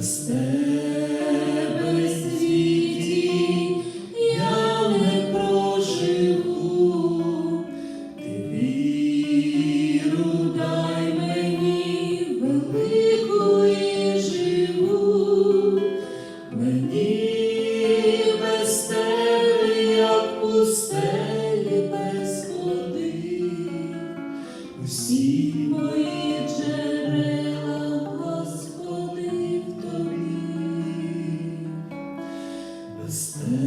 stand.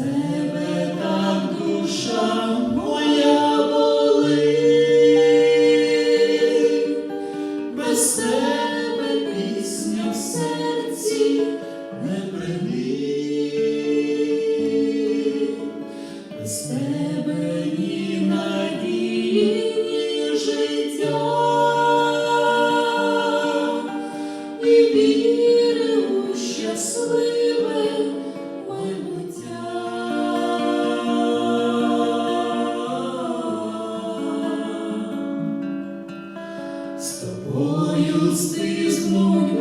себе так душа моя. Тобою стиснуть